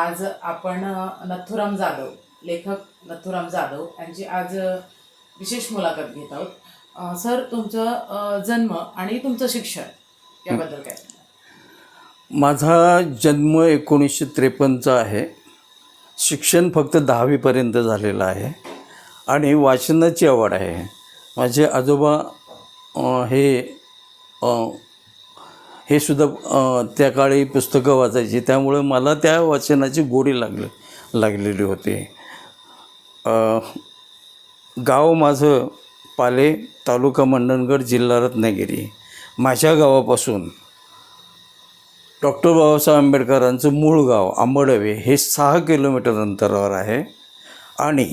आज आपण नथुराम जाधव लेखक नथुराम जाधव यांची आज विशेष मुलाखत घेत आहोत. सर तुमचं जन्म आणि तुमचं शिक्षण याबद्दल काय? माझा जन्म एकोणीसशे त्रेपन्नचा आहे. शिक्षण फक्त दहावीपर्यंत झालेलं आहे आणि वाचनाची आवड आहे. माझे आजोबा हे हे सुद्धा त्या काळी पुस्तकं वाचायची. त्यामुळे मला त्या वाचनाची गोडी लागली लागलेली होती. गाव माझं पाले तालुका मंडणगड जिल्हा रत्नागिरी. माझ्या गावापासून डॉक्टर बाबासाहेब आंबेडकरांचं मूळ गाव आंबडवे हे सहा किलोमीटर अंतरावर आहे. आणि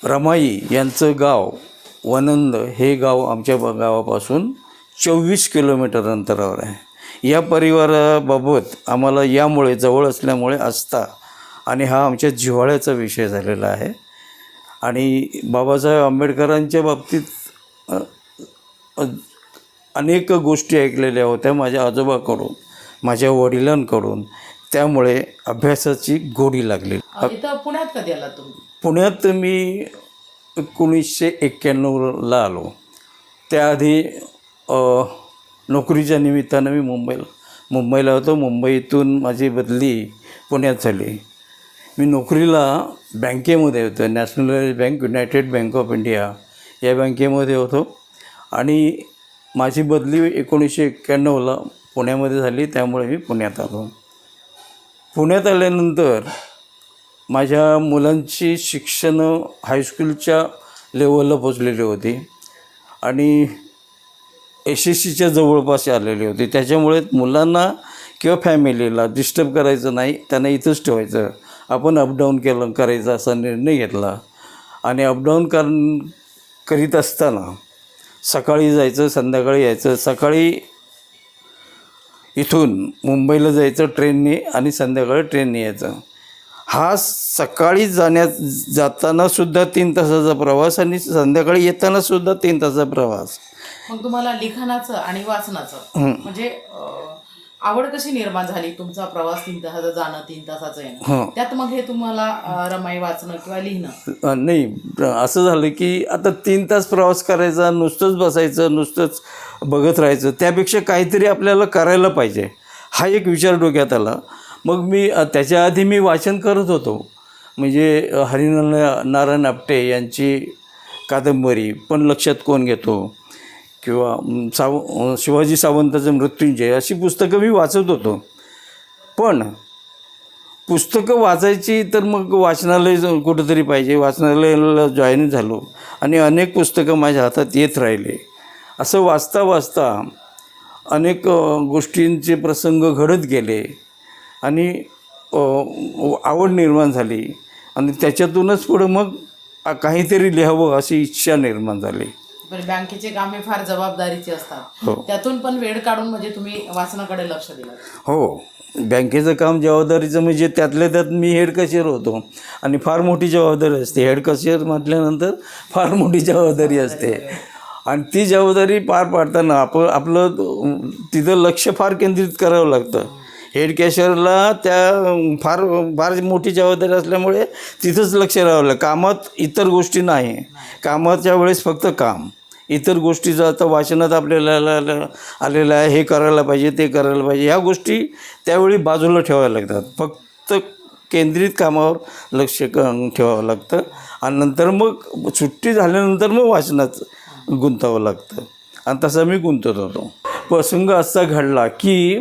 रमाई यांचं गाव वनंद हे गाव आमच्या गावापासून चोवीस किलोमीटर अंतरावर आहे. या परिवाराबाबत आम्हाला यामुळे जवळ असल्यामुळे आस्था आणि हा आमच्या जिव्हाळ्याचा विषय झालेला आहे. आणि बाबासाहेब आंबेडकरांच्या बाबतीत अनेक गोष्टी ऐकलेल्या होत्या माझ्या आजोबाकडून माझ्या वडिलांकडून. त्यामुळे अभ्यासाची गोडी लागली. पुण्यात कधी आला तुम्ही? पुण्यात मी एकोणीसशे एक्क्याण्णवला आलो. त्याआधी नोकरीच्या निमित्तानं मी मुंबईला मुंबईला होतो. मुंबईतून माझी बदली पुण्यात झाली. मी नोकरीला बँकेमध्ये होतो. Nationalise bank United Bank of India या बँकेमध्ये होतो. आणि माझी बदली एकोणीसशे एक्क्याण्णवला पुण्यामध्ये झाली. त्यामुळे मी पुण्यात आलो. पुण्यात आल्यानंतर माझ्या मुलांची शिक्षण हायस्कूलच्या लेवलला पोचलेली होती. आणि एस एस सीच्या जवळपास आलेली होती. त्याच्यामुळे मुलांना किंवा फॅमिलीला डिस्टर्ब करायचं नाही त्यांना इथंच ठेवायचं. आपण अपडाऊन केलं करायचा असा निर्णय घेतला. आणि अपडाऊन कर करीत असताना सकाळी जायचं संध्याकाळी यायचं. सकाळी इथून मुंबईला जायचं ट्रेनने आणि संध्याकाळी ट्रेनने यायचं. हा सकाळी जाण्यात जातानासुद्धा तीन तासाचा प्रवास आणि संध्याकाळी येतानासुद्धा तीन तासाचा प्रवास. मग तुम्हाला लिखाणाचं आणि वाचनाचं म्हणजे आवड कशी निर्माण झाली तुमचा प्रवास तीन तासाचा जाणं तीन तासाचं येणं. त्यात मग हे तुम्हाला रमाई वाचणं किंवा लिहिणं? नाही असं झालं की आता तीन तास प्रवास करायचा नुसतंच बसायचं नुसतंच बघत राहायचं त्यापेक्षा काहीतरी आपल्याला करायला पाहिजे. हा एक विचार डोक्यात आला. मग मी त्याच्या आधी मी वाचन करत होतो. म्हणजे हरिनारायण नारायण आपटे यांची कादंबरी पण लक्षात कोण घेतो? किंवा साव शिवाजी सावंताचं मृत्युंजय अशी पुस्तकं मी वाचत होतो. पण पुस्तकं वाचायची तर मग वाचनालय कुठंतरी पाहिजे. वाचनालयाला जॉईन झालो आणि अनेक पुस्तकं माझ्या हातात येत राहिले. असं वाचता वाचता अनेक गोष्टींचे प्रसंग घडत गेले. आणि आवड निर्माण झाली. आणि त्याच्यातूनच पुढं मग काहीतरी लिहावं अशी इच्छा निर्माण झाली. पण बँकेचे काम फार जबाबदारीचे असतात. हो. त्यातून पण वेळ काढून म्हणजे तुम्ही वाचनाकडे लक्ष दिलं. हो. बँकेचं काम जबाबदारीचं म्हणजे त्यातल्या त्यात मी हेड कशेर होतो. आणि फार मोठी जबाबदारी असते. हेड कशेर म्हटल्यानंतर फार मोठी जबाबदारी असते. आणि ती जबाबदारी पार पाडताना आप आपलं तिथं लक्ष फार केंद्रित करावं लागतं. हेड कॅशरला त्या फार फार मोठी जबाबदारी असल्यामुळे तिथंच लक्ष राहावं लागतं कामात इतर गोष्टी नाही. कामाच्या वेळेस फक्त काम. इतर गोष्टीचं आता वाचनात आपल्याला आलेलं आहे. हे करायला पाहिजे ते करायला पाहिजे. ह्या गोष्टी त्यावेळी बाजूला ठेवाव्या लागतात. फक्त केंद्रित कामावर लक्ष ठेवावं लागतं. आणि नंतर मग सुट्टी झाल्यानंतर मग वाचनात गुंतावं लागतं. आणि तसं मी गुंतत होतो. प्रसंग असा घडला की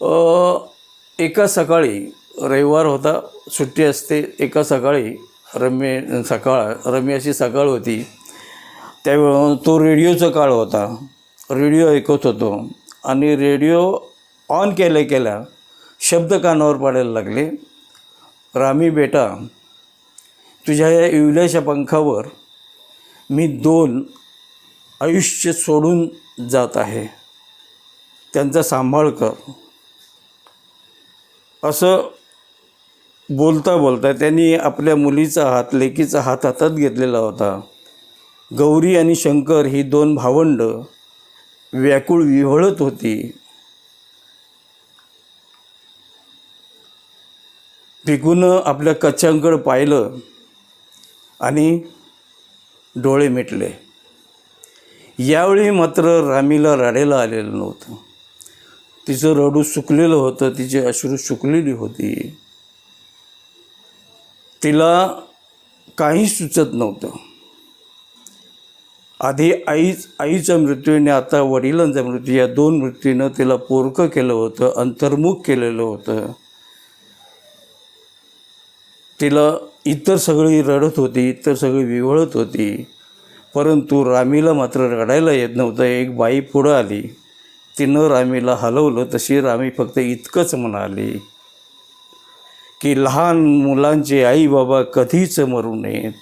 एका सकाळी रविवार होता सुट्टी असते एका सकाळी रम्य सकाळ रम्य अशी सकाळ होती. त्यावेळ तो रेडिओचा काळ होता. रेडिओ ऐकत होतो आणि रेडिओ ऑन केल्या केल्या शब्द कानावर पडायला लागले. रामी बेटा तुझ्या या इवल्याच्या पंखावर मी दोन आयुष्य सोडून जात आहे. त्यांचा सांभाळ कर. असं बोलता बोलता त्यांनी आपल्या मुलीचा हात लेकीचा हात हातात घेतलेला होता. गौरी आणि शंकर ही दोन भावंड व्याकुळ विहळत होती. पिकून आपल्या कच्च्याकडं पाहिलं आणि डोळे मिटले. यावेळी मात्र रामीला राडेला आलेलं नव्हतं. तिचं रडू सुकलेलं होतं तिची अश्रू सुकलेली होती. तिला काही सुचत नव्हतं. आधी आईच आईचा मृत्यू आणि आता वडिलांचा मृत्यू या दोन मृत्यूनं तिला पोरकं केलं होतं अंतर्मुख केलेलं होतं. तिला इतर सगळी रडत होती इतर सगळी विवळत होती. परंतु रामीला मात्र रडायला येत नव्हतं एक बाई पुढं आली. तिनं रामीला हलवलं तशी रामी फक्त इतकंच म्हणाली की लहान मुलांचे आई बाबा कधीच मरू नयेत.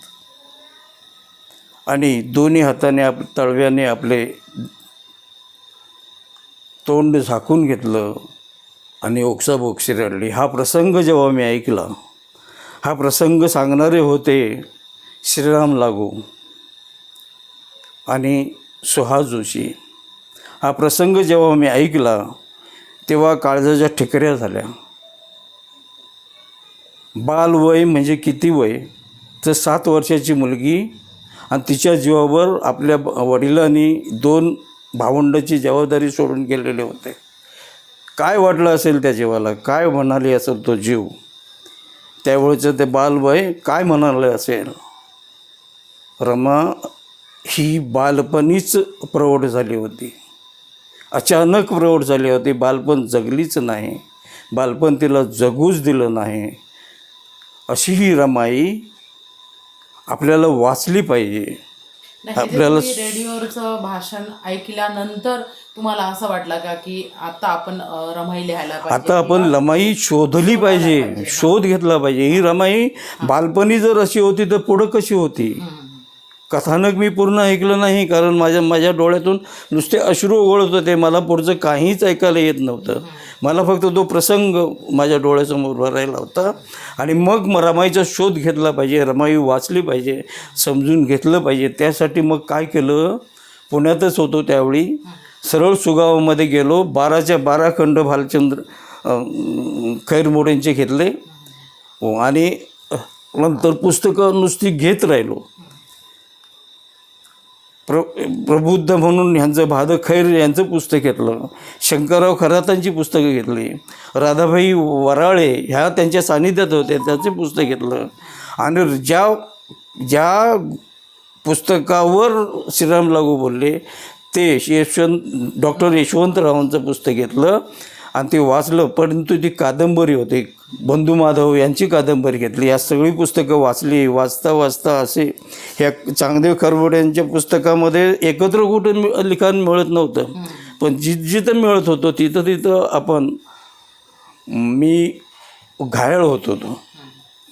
आणि दोन्ही हाताने आप तळव्याने आपले तोंड झाकून घेतलं आणि ओक्साबोक्शी रडली. हा प्रसंग जेव्हा मी ऐकला हा प्रसंग सांगणारे होते श्रीराम लागू आणि सुहास जोशी. हा प्रसंग जेव्हा मी ऐकला तेव्हा काळजाच्या ठिकऱ्या झाल्या. बालवय म्हणजे किती वय? तर सात वर्षाची मुलगी आणि तिच्या जीवावर आपल्या वडिलांनी दोन भावंडाची जबाबदारी सोडून गेलेले होते. काय वाटलं असेल त्या जीवाला? काय म्हणाले असेल तो जीव? त्यावेळेचं ते बालवय काय म्हणाले असेल? रमा ही बालपणीच प्रौढ झाली होती. अचानक प्रौढ झाली होती. बालपण जगलीच नाही. बालपण तिला जगूच दिलं नाही. अशी ही रमाई आपल्याला वाचली पाहिजे. आपल्याला रेडिओवरचं भाषण ऐकल्यानंतर तुम्हाला असं वाटलं का की आता आपण रमाई लिहायला पाहिजे आता आपण लमाई शोधली पाहिजे. शोध घेतला पाहिजे. ही रमाई बालपणी जर अशी होती तर पुढं कशी होती. कथानक मी पूर्ण ऐकलं नाही कारण माझ्या माझ्या डोळ्यातून नुसते अश्रू ओघळत होते मला पुढचं काहीच ऐकायला येत नव्हतं. मला फक्त तो प्रसंग माझ्या डोळ्यासमोर राहिला होता. आणि मग म रमाईचा शोध घेतला पाहिजे रमाई वाचली पाहिजे समजून घेतलं पाहिजे. त्यासाठी मग काय केलं? पुण्यातच होतो त्यावेळी. सरळ सुगावामध्ये गेलो. बाराच्या बारा खंड भालचंद्र खैरमोडेंचे घेतले. हो आणि नंतर पुस्तकं नुसती घेत राहिलो. प्र प्रबुद्ध म्हणून ह्यांचं भाद खैर यांचं पुस्तक घेतलं. शंकरराव खरातांची पुस्तकं घेतली. राधाबाई वराळे ह्या त्यांच्या सानिध्यात होत्या त्याचे पुस्तक घेतलं. आणि ज्या ज्या पुस्तकावर श्रीराम लागू बोलले ते यशवंत डॉक्टर यशवंतरावांचं पुस्तक घेतलं. आणि ते वाचलं परंतु ती कादंबरी होती. बंधू माधव यांची कादंबरी घेतली. या सगळी पुस्तकं वाचली. वाचता वाचता असे ह्या चांगदेव खरवडे यांच्या पुस्तकामध्ये एकत्र कुठं लिखाण मिळत नव्हतं. पण जि जिथं मिळत होतं तिथं तिथं आपण मी घायल होत होतो.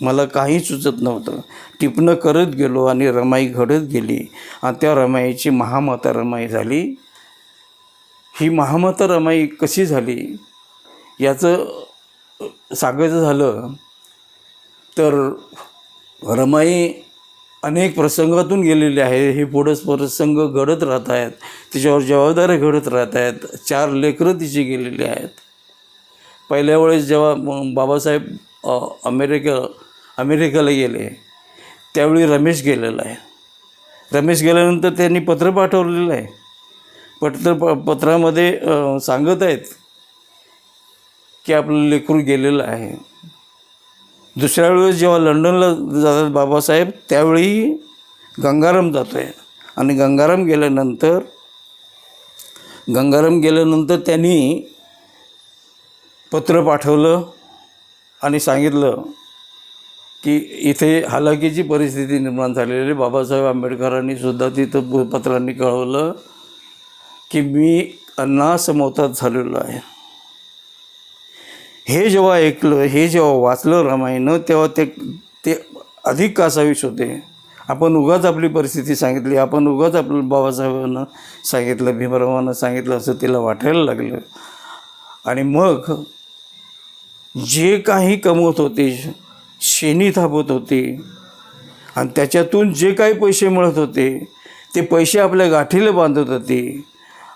मला काही सुचत नव्हतं. टिपणं करत गेलो आणि रमाई घडत गेली. आणि त्या रमाईची महामाता रमाई झाली. ही महामाता रमाई कशी झाली? याचं सांगायचं झालं तर रमाई अनेक प्रसंगातून गेलेले आहे. हे पुढंच प्रसंग घडत राहत आहेत. तिच्यावर जबाबदाऱ्या घडत राहत आहेत. चार लेकरं तिची गेलेली आहेत. पहिल्या वेळेस जेव्हा बाबासाहेब अमेरिका अमेरिकेला गेले त्यावेळी रमेश गेलेला आहे. रमेश गेल्यानंतर त्यांनी पत्र पाठवलेलं आहे. पत्र प पत्रामध्ये सांगत आहेत की आपलं लेकरू गेलेलं आहे. दुसऱ्या वेळेस जेव्हा लंडनला जातात बाबासाहेब त्यावेळी गंगाराम जातो आहे आणि गंगाराम गेल्यानंतर गंगाराम गेल्यानंतर त्यांनी पत्र पाठवलं आणि सांगितलं की इथे हालाकीची परिस्थिती निर्माण झालेली. आहे. बाबासाहेब आंबेडकरांनी सुद्धा तिथं पत्रांनी कळवलं की मी अन्नासमोतात झालेलो आहे. हे जेव्हा ऐकलं हे जेव्हा वाचलं रामायण तेव्हा ते ते अधिक कासावीस होते? आपण उगाच आपली परिस्थिती सांगितली आपण उगाच आपलं बाबासाहेबांना सांगितलं भीमरावांना सांगितलं असं तिला वाटायला लागलं. आणि मग जे काही कमवत होते शेणी थापत होते आणि त्याच्यातून जे काही पैसे मिळत होते ते पैसे आपल्या गाठीला बांधत होते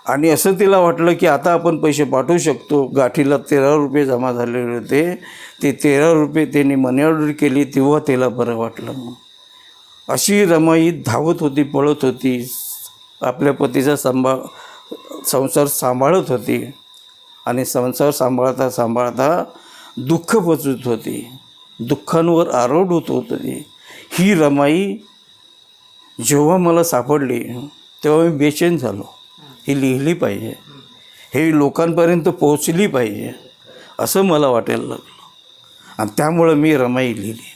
आणि असं तिला वाटलं की आता आपण पैसे पाठवू शकतो. गाठीला तेरा रुपये जमा झालेले होते. ते तेरा रुपये त्यांनी मनी ऑर्डर केली तेव्हा तिला बरं वाटलं. अशी रमाई धावत होती पळत होती. आपल्या पतीचा सांभाळ संसार सांभाळत होती. आणि संसार सांभाळता सांभाळता दुःख पचत होती. दुःखांवर आरोढ होत होती. ही रमाई जेव्हा मला सापडली तेव्हा मी बेचैन झालो. ही लिहिली पाहिजे. हे लोकांपर्यंत पोहोचली पाहिजे असं मला वाटायला लागलं. आणि त्यामुळं मी रमाई लिहिली.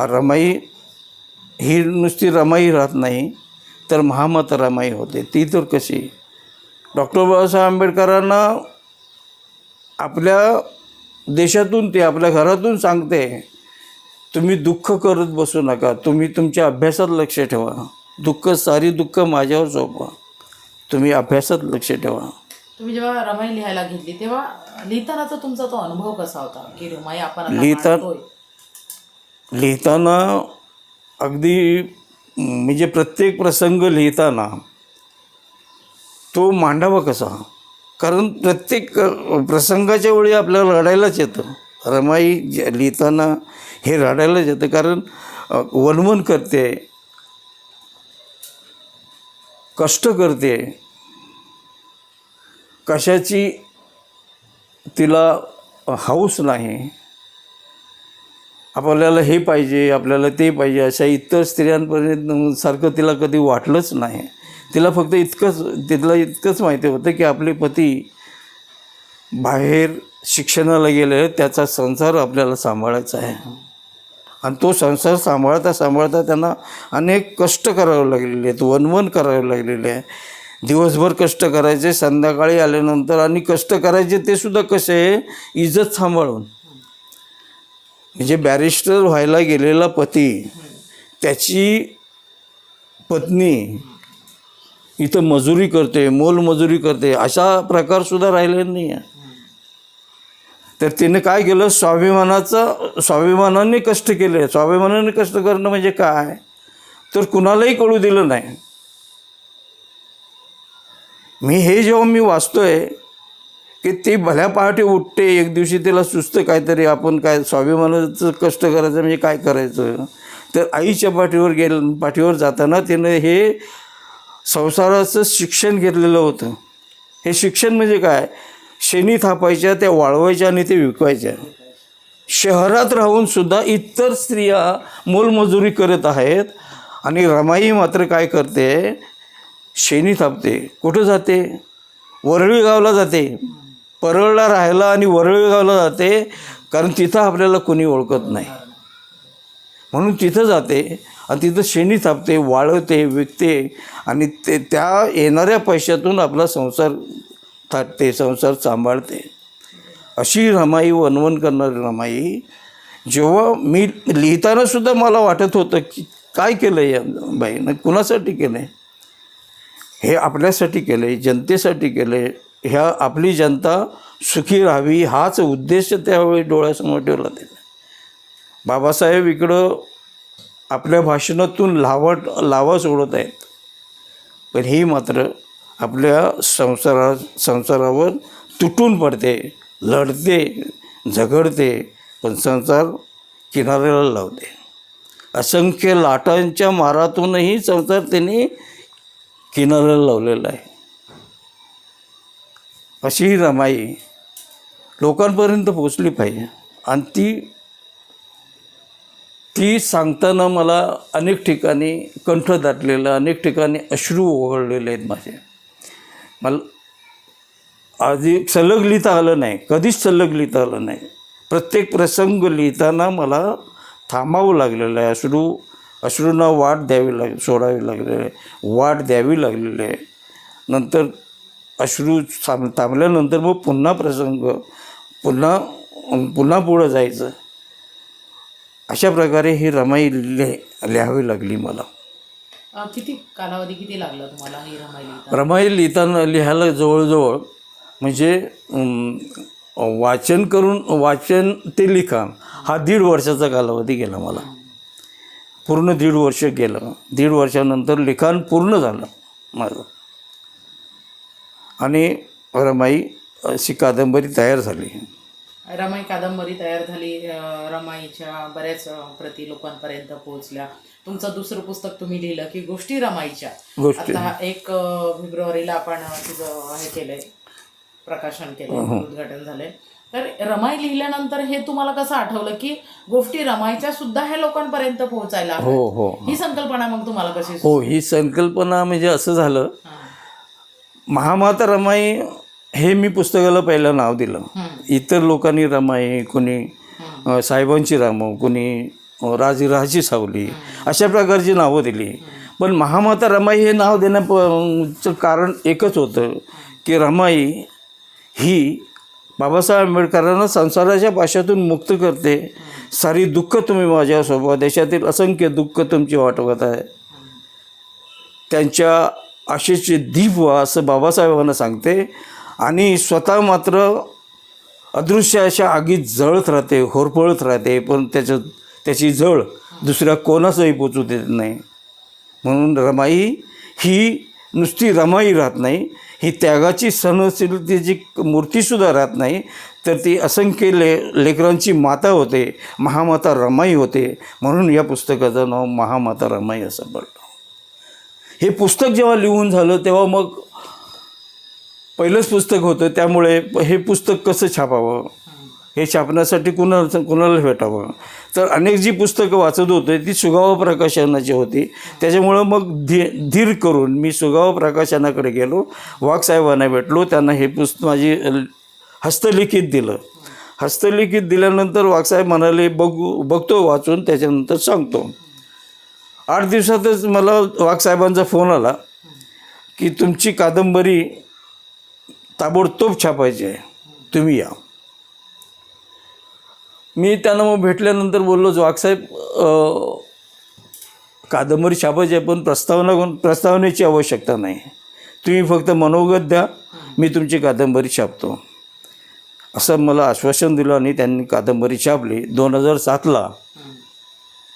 रमाई ही नुसती रमाई राहत नाही तर महामत रमाई होते. ती तर कशी? डॉक्टर बाबासाहेब आंबेडकरांना आपल्या देशातून ते आपल्या घरातून सांगते तुम्ही दुःख करत बसू नका. तुम्ही तुमच्या अभ्यासात लक्ष ठेवा. दुःख सारी दुःख माझ्यावर सोपवा. तुम्ही अभ्यासात लक्ष ठेवा. तुम्ही जेव्हा रमाई लिहायला घेतली तेव्हा लिहितानाचा तुमचा तो अनुभव कसा होता? की रमाई आपण आता लिहिता- मांडतोय. लिहिताना अगदी म्हणजे प्रत्येक प्रसंग लिहिताना तो मांडावा कसा? कारण प्रत्येक अ, प्रसंगाच्या वेळी आपल्याला रडायलाच येतं. रमाई जे लिहिताना हे रडायलाच येतं. कारण अ, वनवन करते कष्ट करते. कशाची तिला हाऊस नाही. आपल्याला हे पाहिजे आपल्याला ते पाहिजे अशा इतर स्त्रियांपर्यंत सारखं तिला कधी वाटलंच नाही. तिला फक्त इतकंच तिला इतकंच माहिती होतं की आपले पती बाहेर शिक्षणाला गेले त्याचा संसार आपल्याला सांभाळायचा आहे. आणि तो संसार सांभाळता सांभाळता त्यांना अनेक कष्ट करावे लागलेले आहेत वनवन करावे लागलेले आहे. दिवसभर कष्ट करायचे संध्याकाळी आल्यानंतर आणि कष्ट करायचे ते सुद्धा कसे इज्जत सांभाळून. म्हणजे बॅरिस्टर व्हायला गेलेला पती त्याची पत्नी इथं मजुरी करते मोलमजुरी करते अशा प्रकारसुद्धा राहिलेला नाही आहे तर तिने काय केलं? स्वाभिमानाचं स्वाभिमानाने कष्ट केले. स्वाभिमानाने कष्ट करणं म्हणजे काय? तर कुणालाही कळू दिलं नाही. मी हे जेव्हा मी वाचतोय की ती भल्या पहाटे उठते एक दिवशी तिला सुचतं काहीतरी आपण काय स्वाभिमानाचं कष्ट करायचं म्हणजे काय करायचं? तर आईच्या पाठीवर गेल पाठीवर जाताना तिनं हे संसाराचं शिक्षण घेतलेलं होतं. हे शिक्षण म्हणजे काय? शेणी थापायच्या त्या वाळवायच्या आणि ते विकवायच्या. शहरात राहूनसुद्धा इतर स्त्रिया मोलमजुरी करत आहेत आणि रमाई मात्र काय करते? शेणी थापते. कुठं जाते? वरळी गावला जाते. परळला राहायला आणि वरळी गावला जाते कारण तिथं आपल्याला कोणी ओळखत नाही. म्हणून तिथं जाते आणि तिथं शेणी थापते वाळवते विकते आणि ते त्या येणाऱ्या पैशातून आपला संसार थाटते संसार सांभाळते. अशी रमाई वनवन करणारी रमाई जेव्हा मी लिहिताना सुद्धा मला वाटत होतं की काय केलं आहे या बाईनं? कुणासाठी केलं आहे हे आपल्यासाठी केलं आहे जनतेसाठी केलं आहे ह्या आपली जनता सुखी राहावी हाच उद्देश त्यावेळी डोळ्यासमोर ठेवला त्याने. बाबासाहेब इकडं आपल्या भाषणातून लावट लावा सोडत आहेत. पण ही मात्र आपल्या संसारा संसारावर तुटून पडते लढते झगडते पण संसार किनाऱ्याला लावते. असंख्य लाटांच्या मारातूनही संसार त्यांनी किनाऱ्याला लावलेला आहे. अशी ही रमाई लोकांपर्यंत पोचली पाहिजे. आणि ती ती सांगताना मला अनेक ठिकाणी कंठ दाटलेलं अनेक ठिकाणी अश्रू ओघळलेले आहेत माझे. मला आधी सलग लिहिता आलं नाही कधीच सलग लिहिता आलं नाही. प्रत्येक प्रसंग लिहिताना मला थांबावं लागलेलं आहे. अश्रू अश्रूंना वाट द्यावी लाग सोडावी लागलेली आहे. वाट द्यावी लागलेली आहे. नंतर अश्रू थांब थांबल्यानंतर मग पुन्हा प्रसंग पुन्हा पुन्हा पुढं जायचं. अशा प्रकारे ही रमाई लिह लिहावी लागली मला. किती कालावधी किती लागला तुम्हाला ही रमाई रमाई लिहिताना लिहायला जवळजवळ म्हणजे वाचन करून वाचन ते लिखाण हा दीड वर्षाचा कालावधी गेला मला. पूर्ण दीड वर्ष गेलं. दीड वर्षानंतर लिखाण पूर्ण झालं माझं. आणि रमाई अशी कादंबरी तयार झाली. रमाई कादंबरी तयार झाली रमाईच्या बऱ्याच प्रती लोकांपर्यंत पोहोचल्या. तुमचं दुसरं पुस्तक तुम्ही लिहिलं की गोष्टी रमाईच्या. आता एक फेब्रुवारीला आपण तिचं हे केलंय प्रकाशन केलंय उद्घाटन झालंय. तर रमाई लिहिल्यानंतर हे तुम्हाला कसं आठवलं की गोष्टी रमाईच्या सुद्धा हे लोकांपर्यंत पोहोचायला? हो हो. ही संकल्पना मग तुम्हाला कशी हो ही संकल्पना म्हणजे असं झालं. महामाता रमाई हे मी पुस्तकाला पहिलं नाव दिलं. इतर लोकांनी रमाई कोणी साहेबांची रामव कोणी राजीराची सावली अशा प्रकारची नावं दिली. पण महामाता रमाई हे नाव देण्याचं कारण एकच होतं की रमाई ही बाबासाहेब आंबेडकरांना संसाराच्या पाशातून मुक्त करते. सारी दुःख तुम्ही माझ्यासोबत देशातील असंख्य दुःख तुमची वाटवत आहे. त्यांच्या आशेचे दीप व्हा असं बाबासाहेबांना सांगते. आणि स्वतः मात्र अदृश्य अशा आगीत जळत राहते होरपळत राहते पण त्याचं त्याची जळ दुसऱ्या कोणाचंही पोचू देत नाही. म्हणून रमाई ही नुसती रमाई राहत नाही ही त्यागाची सहनशीलतेची मूर्तीसुद्धा राहत नाही तर ती असंख्य ले लेकरांची माता होते महामाता रमाई होते. म्हणून या पुस्तकाचं नाव महामाता रमाई असं पडलं हे पुस्तक जेव्हा लिहून झालं तेव्हा मग पहिलंच पुस्तक होतं त्यामुळे हे पुस्तक कसं छापावं? हे छापण्यासाठी कुणाला कुणाला भेटावं? तर अनेक जी पुस्तकं वाचत होते ती सुगाव प्रकाशनाची होती. त्याच्यामुळं मग धी धीर करून मी सुगाव प्रकाशनाकडे गेलो. वाघसाहेबांना भेटलो. त्यांना हे पुस्तक माझी हस्तलिखित दिलं. हस्तलिखित दिल्यानंतर वाघसाहेब म्हणाले बघू बघतो वाचून त्याच्यानंतर सांगतो. आठ दिवसातच मला वाघसाहेबांचा फोन आला की तुमची कादंबरी ताबडतोब छापायची आहे तुम्ही या. मी त्यांना मग भेटल्यानंतर बोललो वाघसाहेब कादंबरी छापायची आहे पण प्रस्तावना प्रस्तावनेची आवश्यकता नाही. तुम्ही फक्त मनोगत द्या मी तुमची कादंबरी छापतो. असं मला आश्वासन दिलं आणि त्यांनी कादंबरी छापली. दोन हजार सातला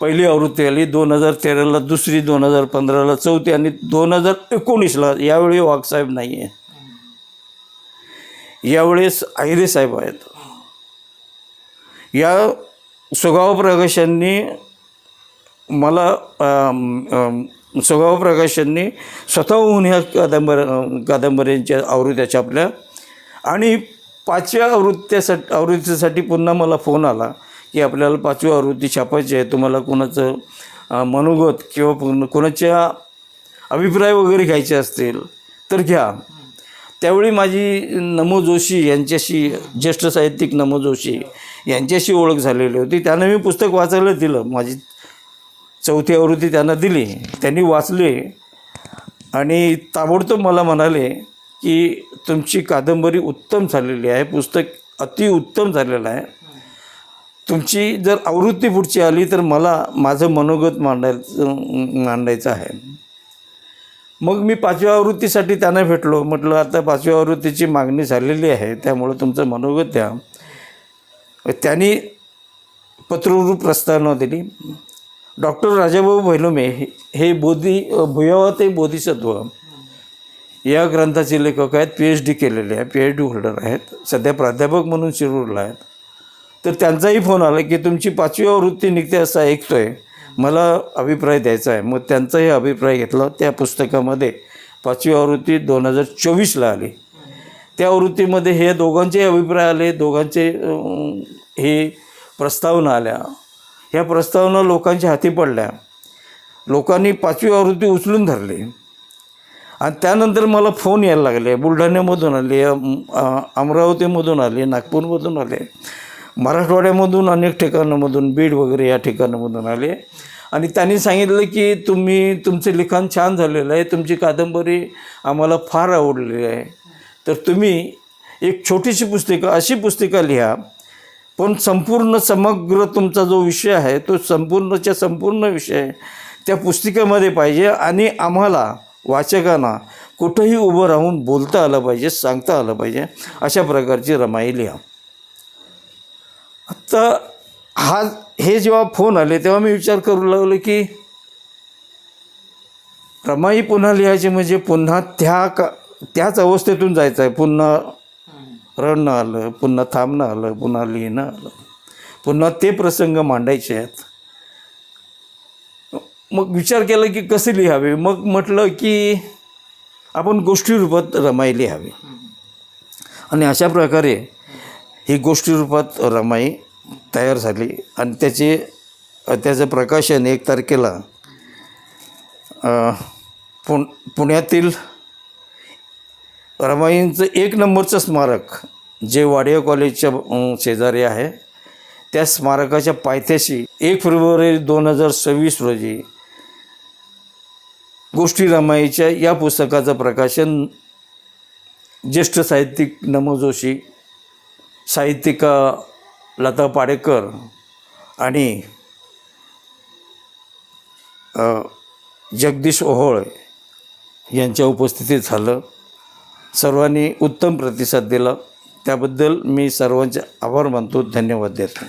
पहिली आवृत्ती आली दोन हजार तेराला दुसरी दोन हजार पंधराला चौथी आणि दोन हजार एकोणीसला. यावेळी वाघसाहेब नाही आहे यावेळेस आहिरे साहेब आहेत. या सुगाव प्रकाशांनी मला अम, सुगाव प्रकाशांनी स्वतःहून ह्या कादंबर कादंबऱ्यांच्या आवृत्त्या छापल्या. आणि पाचव्या आवृत्त्यासाठी आवृत्तीसाठी पुन्हा मला फोन आला की आपल्याला पाचवी आवृत्ती छापायची आहे. तुम्हाला कोणाचं मनोगत किंवा कोणाच्या अभिप्राय वगैरे घ्यायचे असतील तर घ्या. त्यावेळी माझी नमो जोशी यांच्याशी ज्येष्ठ साहित्यिक नमो जोशी यांच्याशी ओळख झालेली होती. त्यांना मी पुस्तक वाचायला दिलं माझी चौथी आवृत्ती त्यांना दिली. त्यांनी वाचले. आणि ताबडतोब मला म्हणाले की तुमची कादंबरी उत्तम झालेली आहे. पुस्तक अतिउत्तम झालेलं आहे. तुमची जर आवृत्ती पुढची आली तर मला माझं मनोगत मांडायचं मांडायचं आहे. मग मी पाचव्या आवृत्तीसाठी त्यांना भेटलो. म्हटलं आता पाचव्या आवृत्तीची मागणी झालेली आहे त्यामुळं तुमचं मनोगत द्या. त्यांनी पत्ररूप प्रस्तावना दिली. डॉक्टर राजाभाऊ भैलोमे हे- हे बोधी भुयावा ते बोधिसत्व या ग्रंथाचे लेखक आहेत पी एच डी केलेले आहे पी एच डी होल्डर आहेत सध्या प्राध्यापक म्हणून शिरूरला आहेत. तर त्यांचाही फोन आला की तुमची पाचवी आवृत्ती निघते असं ऐकतो आहे मला अभिप्राय द्यायचा आहे. मग त्यांचाही अभिप्राय घेतला. त्या पुस्तकामध्ये पाचवी आवृत्ती दोन हजार चोवीसला आली. त्या आवृत्तीमध्ये हे दोघांचे अभिप्राय आले दोघांचे हे प्रस्तावना आल्या. ह्या प्रस्तावना लोकांच्या हाती पडल्या. लोकांनी पाचवी आवृत्ती उचलून धरली. आणि त्यानंतर मला फोन यायला लागले. बुलढाण्यामधून आले अमरावतीमधून आले नागपूरमधून आले. मराठवाड्यामधून अनेक ठिकाणामधून बीड वगैरे या ठिकाणामधून आले. आणि त्यांनी सांगितलं की तुम्ही तुमचं लिखाण छान झालेलं आहे तुमची कादंबरी आम्हाला फार आवडलेली आहे. तर तुम्ही एक छोटीशी पुस्तिका अशी पुस्तिका लिहा. पण संपूर्ण समग्र तुमचा जो विषय आहे तो संपूर्णच्या संपूर्ण विषय त्या पुस्तिकेमध्ये पाहिजे आणि आम्हाला वाचकांना कुठंही उभं राहून बोलता आलं पाहिजे सांगता आलं पाहिजे अशा प्रकारची रमाई लिहा. तर हा हे जेव्हा फोन आले तेव्हा मी विचार करू लागलो की रमाई पुन्हा लिहायची म्हणजे पुन्हा त्या का त्याच अवस्थेतून जायचं आहे पुन्हा रडणं आलं पुन्हा थांबणं आलं पुन्हा लिहिणं आलं. पुन्हा ते प्रसंग मांडायचे आहेत. मग विचार केला की कसे लिहावे? मग म्हटलं की आपण गोष्टी रूपात रमाई लिहावी. आणि अशा प्रकारे ही गोष्टी रूपात रमाई तयार झाली. आणि त्याचे त्याचं प्रकाशन एक तारखेला पुण पुण्यातील रमाईंचं एक नंबरचं स्मारक जे वाडिया कॉलेजच्या शेजारी आहे त्या स्मारकाच्या पायथ्याशी एक फेब्रुवारी दोन हजार सव्वीस रोजी गोष्टी रमाईच्या या पुस्तकाचं प्रकाशन ज्येष्ठ साहित्यिक नमो जोशी साहित्यिका लता पाडेकर आणि जगदीश ओहोळ यांच्या उपस्थितीत झालं. सर्वांनी उत्तम प्रतिसाद दिला. त्याबद्दल मी सर्वांचे आभार मानतो. धन्यवाद देतो.